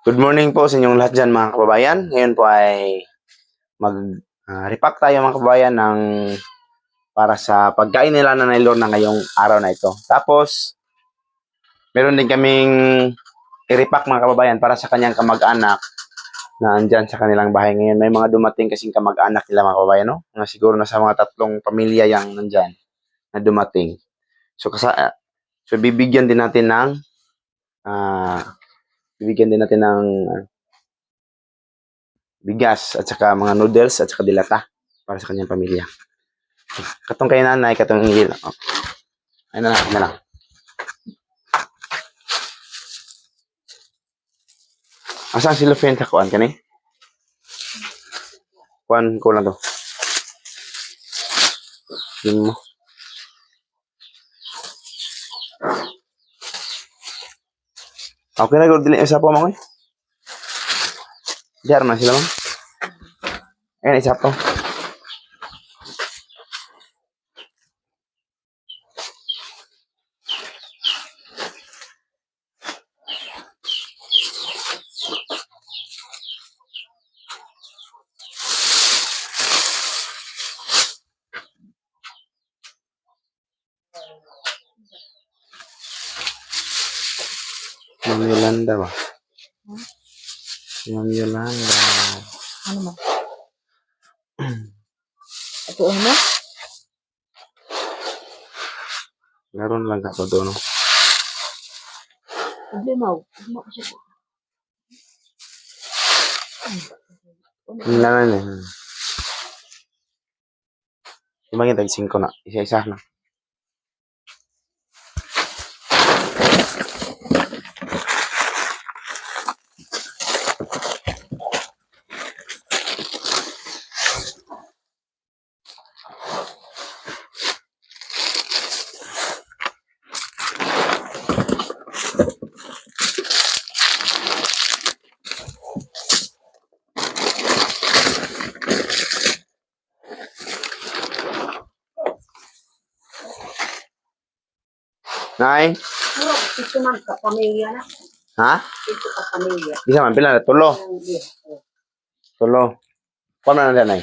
Good morning po sa inyong lahat dyan mga kababayan. Ngayon po ay mag-repack tayo mga kababayan ng para sa pagkain nila na Lord na ngayong araw na ito. Tapos, meron din kaming i-repack mga kababayan para sa kanyang kamag-anak na andyan sa kanilang bahay ngayon. May mga dumating kasing kamag-anak nila mga kababayan, no? Mga siguro na sa mga tatlong pamilya yang nandyan na dumating. So, kasa so bibigyan din natin ng ah bibigyan din natin ng ah, bigas at saka mga noodles at saka dilata para sa kanyang pamilya. Katong kay nanay, katong ingil. Oh. Ay na lang, ay na lang. Asan si Lufin sa kuan kani? Kuan ko lang to. Yun mo. Okay na gud dili isa pa eh. Diar man sila mo. Ayan isa pa. Ma'am Yolanda ba? Si Ma'am Yolanda. Ano mo? Ito ano? Meron lang to no? Problema. Ko siya. Wala na eh. Ibangin tag 5 na. Isa-isa na. Nay? Pero ito man ka pamilya na. Ha? Ito ka pamilya. Isa man pila na tulo. Oh. Tulo. Paano na nanay?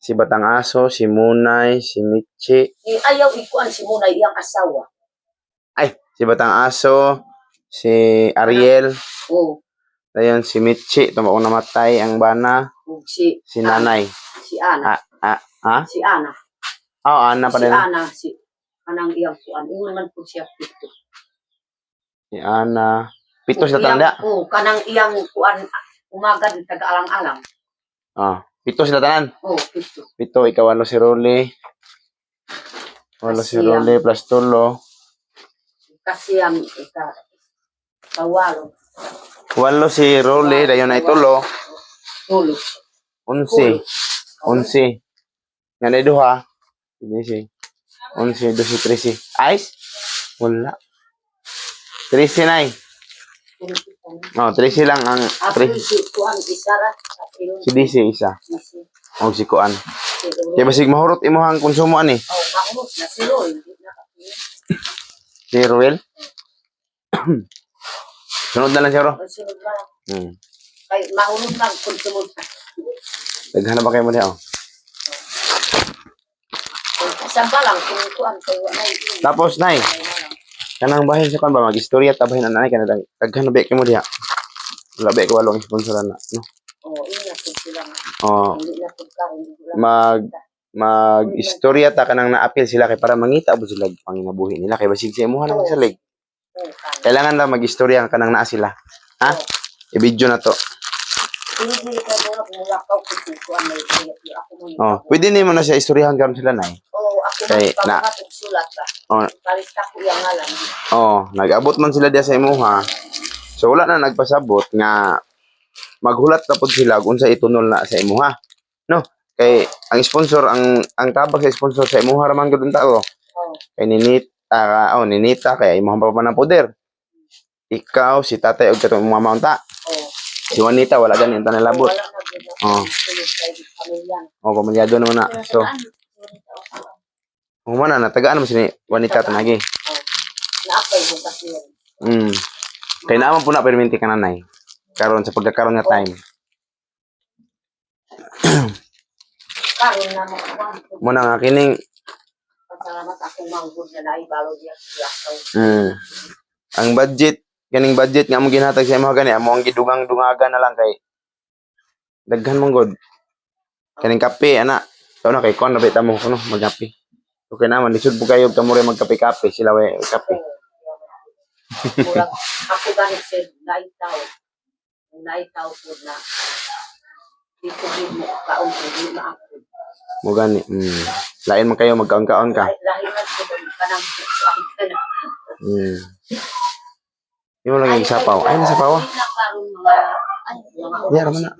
Si Batang Aso, si Munay, si Michi. Eh, ayaw ikuan si Munay iyang asawa. Ay, si Batang Aso, si Ariel, Oh, dayon si Michi, tumo ko namatay ang bana, oh, si si Nanay. si Ana. Ah, ah, ha? Si Ana. Oh, Ana pa si. Ana si kanang iyang kuan. Ingon man po siya pito. Si Ana. Pito iyang- tanda. Oh, kanang iyang kuan umaga din taga-alang-alang. Oh, pito sila tanan. Oh, pito. Pito, ikaw walo si Rolly. Walo si Rolly plus tulo. Kasi ang ika kawalo. Walo si Rolly, dayon ay tulo. Tulo. Unsi. Unsi. Nga na duha. Hindi si. Unsi, dosi, trisi. Ice? Wala. Trisi na Oh, trisi lang ang... Ako Tri, si kuan isara. si DC isa. O si Kuan. si Kaya basig mahurot imo ang konsumo ani. Oh, mahurot na si kapila. Si Ruel. Sunod na lang siya, Ro. Ang sunod na lang. Hmm. Kay mahurot na kung sumunod. Daghan ba kayo mo diha? oh? Isang ba lang kung kuan kay wala. Tapos, Nay. Ay, na lang. Kanang bahin sa kan ba mag-istorya tabahin ang nanay kanang daghan ba kayo mo diha? Wala ba ko walong sponsoran na, no? Oh, ina sila. Oh, na lang. Mag- mag-istorya ta kanang na-appeal sila kay para mangita mo sila panginabuhi nila kay basig sa imuha naman sa leg. Kailangan na mag-istorya kanang naa sila. Ha? I-video na to. Mo. Oh, pwede nimo na siya istoryahan karon sila nay. Oh, ako Kay, na- sulat ka. Oh, Palista ko yung ngalan. oh, nag-abot man sila diya sa imuha. So wala na nagpasabot nga maghulat na pud sila kung sa itunol na sa imuha. No? Kay ang sponsor ang ang tabak sa sponsor sa imuha raman gud tao. Oh, Kay ninita ka, oh ninita kay imuha pa pa ng poder. Ikaw si tatay og katong mga maunta. oh. Si Juanita wala gani ang tanalabot. Wala na. Oh. Sunod kay pamilya. O pamilyado na na. So, Oh, humana na tagaan mo si Juanita tanagi. Naapay mo kasi yun. Mm. Kay naman po na perminti ka nanay. karon sa pagkakaroon nga time. Karon na mo kuwan. Muna nga kining Pasalamat ako manggod na mm, ang budget kaning budget nga mo ginhatag sa imo gani amo ang gidugang-dungaga na lang kay daghan mong god. Kaning kape ana. Ikaw na kay kon na bita mo kuno magkape. Okay naman lisod po kayo kamo rin magkape-kape sila way kape. Murag ako ganit sa naitaw. Naitaw po na. Dito din mo kaon ko di na ako. Mo gani. Mm. Lain man kayo magkaon-kaon ka. Lahi na ko kanang. Mm. Yung lang yung sapaw. Ay, nasa pawa. Hindi na karon mga ay mga Yeah, naman na.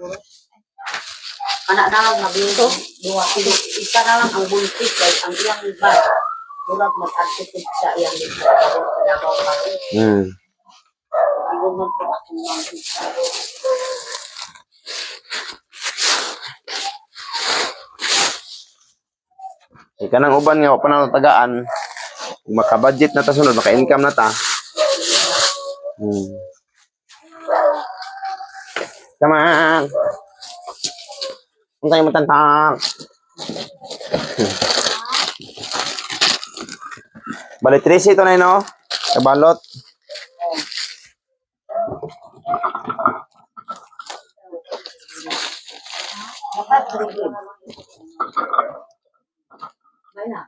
Anak na lang nabinto, duwa kilo. Isa na lang ang buntis kay ang iyang iba. Murag mag-artipid sa iyang iba. Sa Davao pa rin. Mm. Iwan man po akong manghit. Ika nang uban nga pa na tagaan. Maka-budget na ta sunod, maka-income na ta. Hmm. Tamang. Ang tayo matantang. Bali, 13 ito na yun, no? Kabalot. Dapat rin. May na.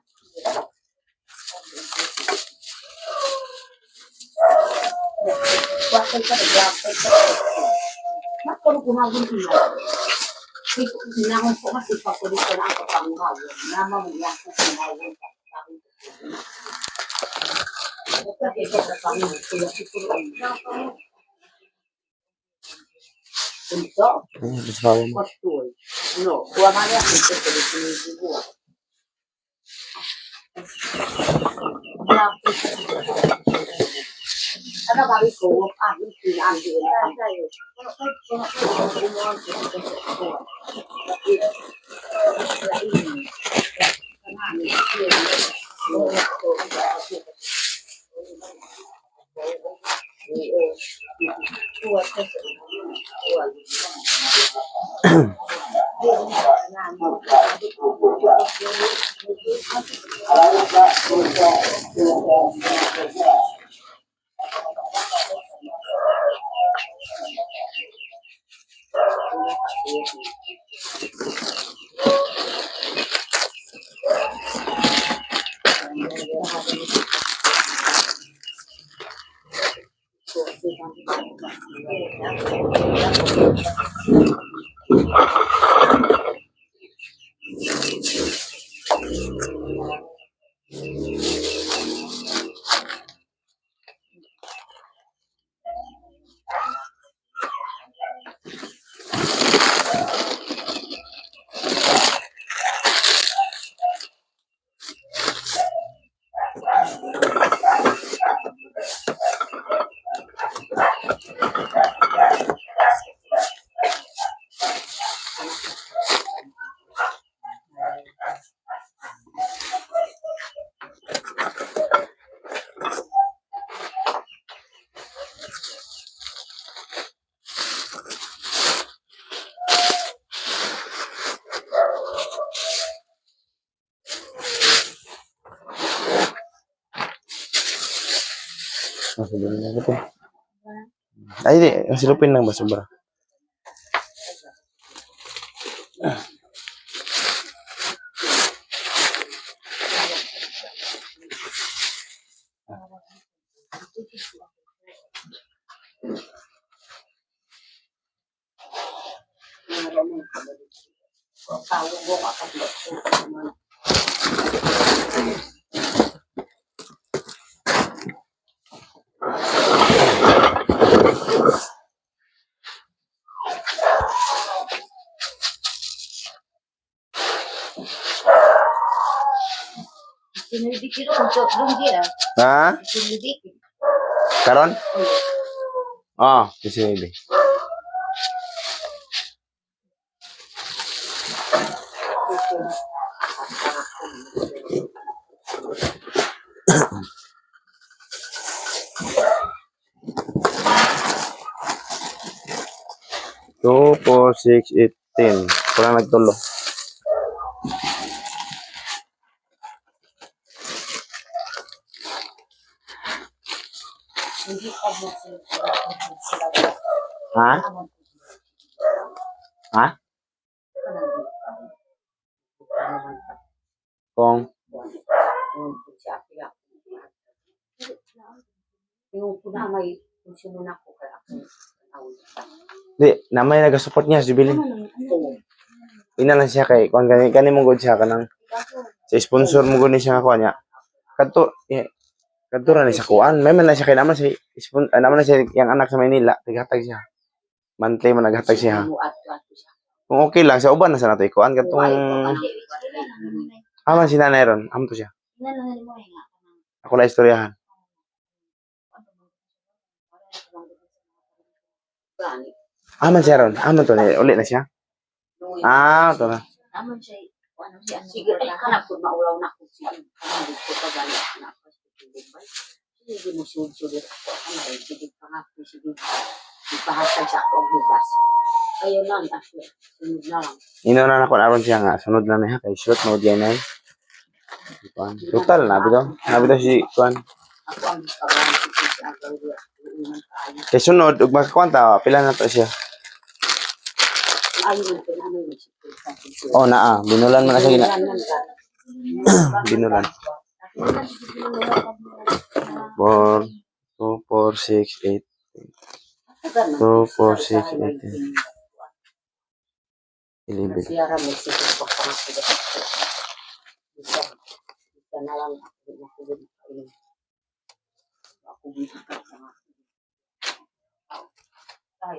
Wakil ka, nag-wakil Sinahon ko kasi pakulit ko na ako pangawa. Nama mo yan ko pangawa. Dapat ito sa pangawa. Kaya ito ang Ito, Ay, asawa mo. pastor. No, kuha man yan. Ito, ito, ito, ito, ito. Ano ba rin ko? Ah, yung pinaan din. Ay, di. Silupin lang ba sobra? Ah. Ha? Karon? Oh, kasi hindi. 2, 4, 6, 8, 10. Kurang nagtulo. Ko kaya ako. di, namay nagasupport niya si Bilin. Ina lang siya kay kung kani kani mong good siya kanang sa sponsor mo gud ni siya kuha niya. Kadto eh, kadto ra ni sa kuan. May man na siya kay naman si spon ah, naman na siya yang anak sa Maynila, tighatag siya. Monthly man naghatag siya. Siya. Kung okay lang sa uban na sa nato ikuan Ay, kadtong ano, aman si nanay ron, amo to siya. Ako na istoryahan. Aman siya ron, aman to ni uli na siya. Ah, to na. Naman siya, siya, Sige, ay kana po maulaw na ko siya. Ano dito pa gani na Dubai. Sige mo sud-sud ako ano ay sige pa nga sige. Ipahatag sa ako ang bugas. Ayun lang ako. Sunod na lang. Ino na ako aron siya nga sunod na niya kay shoot mo diyan ay. Kuan. Total na bitaw. Na bitaw si kuan. Ako ang kawan ko agaw. Kay sunod ug makakwanta pila na to siya. Ko na sige. Oh naa, binulan man na siya gina. Binulan. 4 2 4 6 8 2 4 6 8 11. Siara mo sa ko pa nga sila. Isa. Isa na lang ako na ko din kainin. Ako dito ka sa mga. Ay,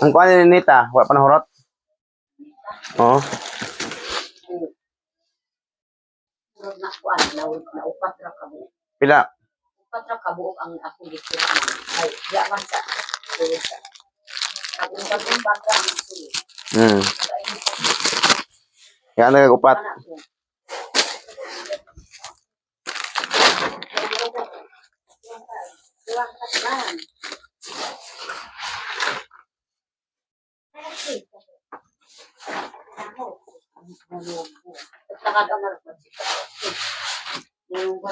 Ang kuan ni Nita, wa pa nahurot. Oh, upat ka buok. pila. Upat ra ka buok ang ako dito. Ay, ya man sa. Ako pa kung baka ang. Hmm. Nagagupat. Anak ko. Ilang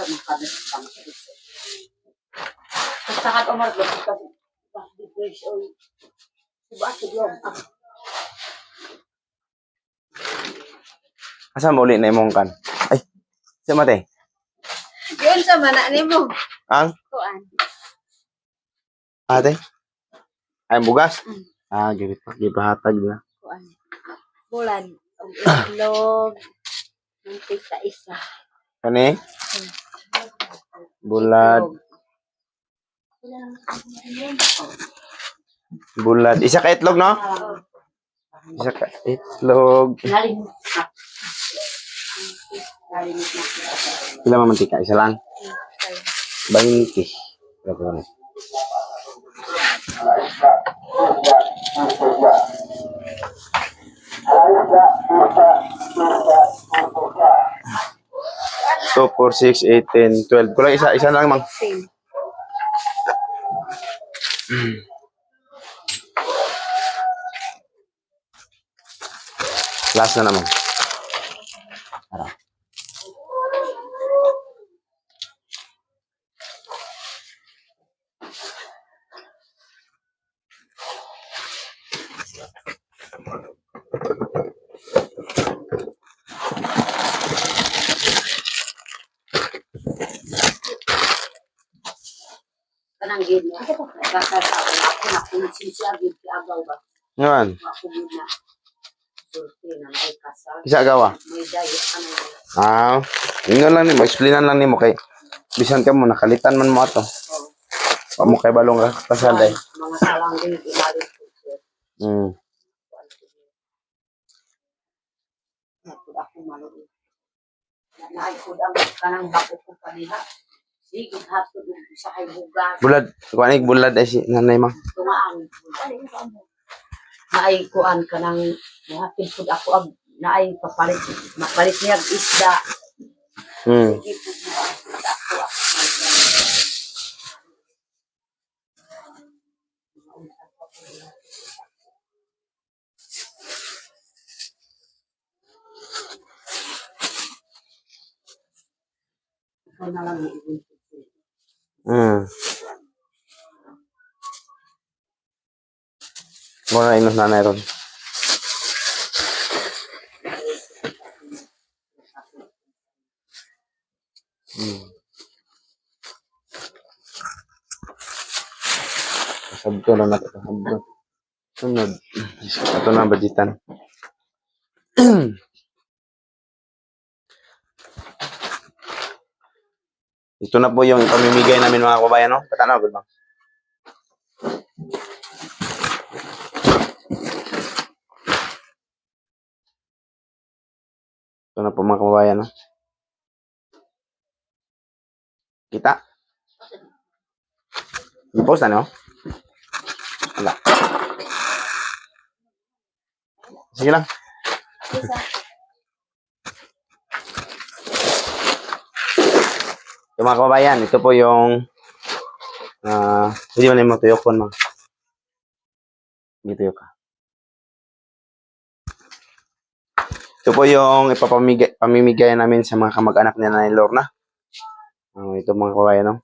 makabit ang ang? Diba si Glom? Asa mo uli na imong kan? Ay. Sa mate. Yun sa mana ni mo. Ang Kuan. ate. Ay bugas. Ah, gibit pa. Gipahatag na. Kuan. Bulan. Ang itlog. Ng tita isa. Kani? Bulat. Bulat. Isa ka itlog, no? Isa ka itlog. Mantika? Isa lang? Bainti. Berapa 2, 4, 6, 8, 10, 12. Kulang isa, isa lang, mang. Last na naman. Harap. Kanang gid na. Kakasao ako na kung siya gid ki agaw ba. Ngayon, Ako gid na. Sulti na may kasal. isa agawa. May diet ka na. Ah, yun lang. Explainan lang kay bisan ka mo nakalitan man mo ato. Wa mo kay balong ka kasal day. Mga salang din inalit ko siya. Mm. Ako ako maluwi. Naay ko ang kanang bako ko kanila. Sige, hatod sa kay bugas. Bulad, kuan ik bulad ay si nanay ma. tumaan. Maay kuan ka ng mahatid pud ako ang na ay papalit, mapalit niya isda. Hmm. Sige Ikaw na lang. Hmm. Mura na inos nanay ron. Hmm. Sabto na. Sabto. Sunod. Ito na ang budgetan. Ito na po yung pamimigay namin mga kababayan, no? Patanaw, good bang? Ito na po mga kababayan, no? Kita? I-post na, no? Wala. Sige lang. So, mga kababayan, ito po yung ah, hindi mo na yung tuyok po, mga. Hindi tuyok ka. Ito po yung ipapamigay pamimigay namin sa mga kamag-anak ni Nanay Lorna. Ah, ito mga kababayan, no?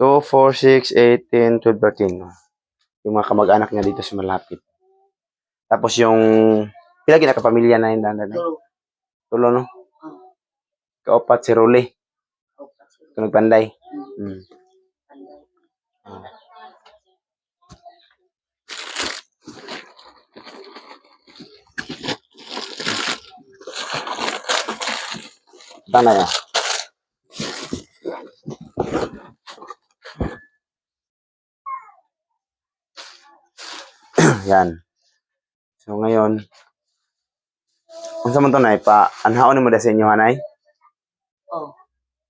2, 4, 6, 8, 10, 12, 13. no? Yung mga kamag-anak niya dito sa malapit. Tapos yung pila ginakapamilya na yun, dandan. Pero, Tulo, no? ah, Kaupat si Ruli. Oh, hmm, Hmm. panday. Tanay ah. Yan. So ngayon, unsa man to nay pa anhaon mo da sa inyo hanay? Oh,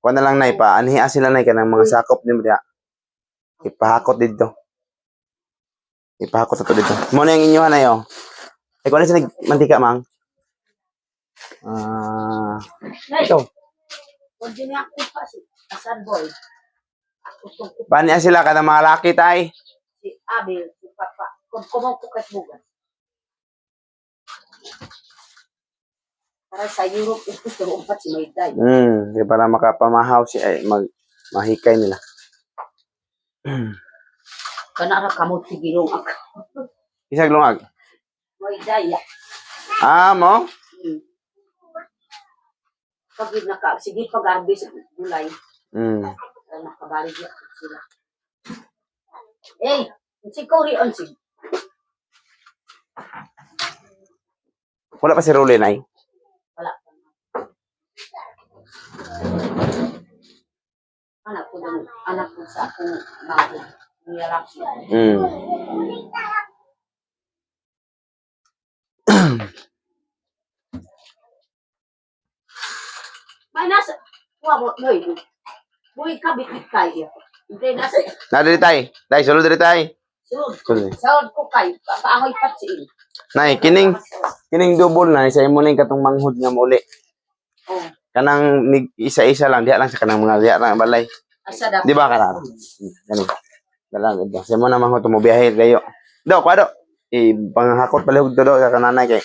Kuha na lang nay pa anhiya sila nay kanang mga sakop nimo diha. Ipahakot dito. Ipahakot ato dito. Mo na yung inyo hanay oh. Ay kuha na sa mantika mang. Ah, ito. huwag din ako pa si Asan Boy. Baniya sila kanang mga laki tay. si Abel, si Papa. Kung kumaw ko. Para sa Europe, ito sa umpat si Mayday. Hmm, di para makapamahaw si ay mag mahikay nila. Kanara kamot si Girong ak. Isag lungag. Mayday. Ah, mo? Hmm. Pag naka, sige pag-arbi sa gulay, Hmm. nakabalig sila. Eh, si Cory on si Wala pa si Ruli nay. wala. Anak ko dun, anak ko sa akong bago. Niyalak siya. Hmm. May nasa, wa mo, noy, buhay ka bitit kayo. Hindi, nasa, Na diri tay. Tay sulod diri tay. Sulod. sahod ko kayo, papahoy pat si. Nay, kining kining double na sa imo ning katong manghud nga muli. Oh, Kanang isa-isa lang diha lang sa kanang mga diha lang balay. asa dapat. Di ba kana? Gani. Dalang ito. Sa mo na manghud mo biyahe kayo. Do, kwado. I panghakot palihog to do sa kananay kay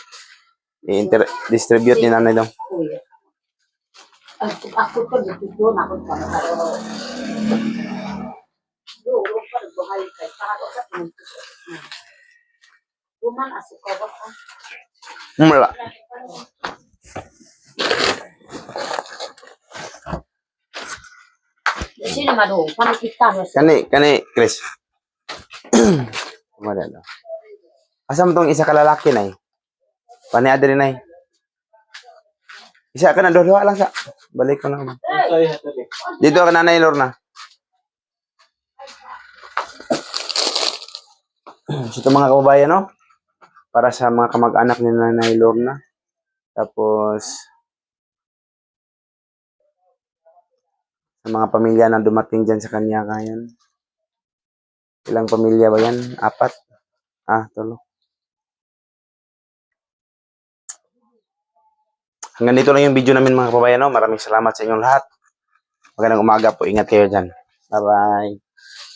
i-inter distribute ni nanay. Kuya. Ako, ako pa dito doon, ako pa nakaro. Doon, pa nagbuhay kay, para sa pinunto sa Duman, aso ko ba? Mula. Sino man doon, panikita mo sa Kani kani Chris. Kumada daw. Asam tong isa ka lalaki nay. Pani adri nay. Isa ka na duha lang sa. Balik ko na. Dito ka nanay Lorna. So, ito mga kababayan, no? Para sa mga kamag-anak ni Nanay Lorna. Tapos, sa mga pamilya na dumating dyan sa kanya kayan. Ilang pamilya ba yan? Apat? Ah, tulo. hanggang dito lang yung video namin mga kababayan. Maraming salamat sa inyong lahat. Magandang umaga po. Ingat kayo dyan. Bye-bye.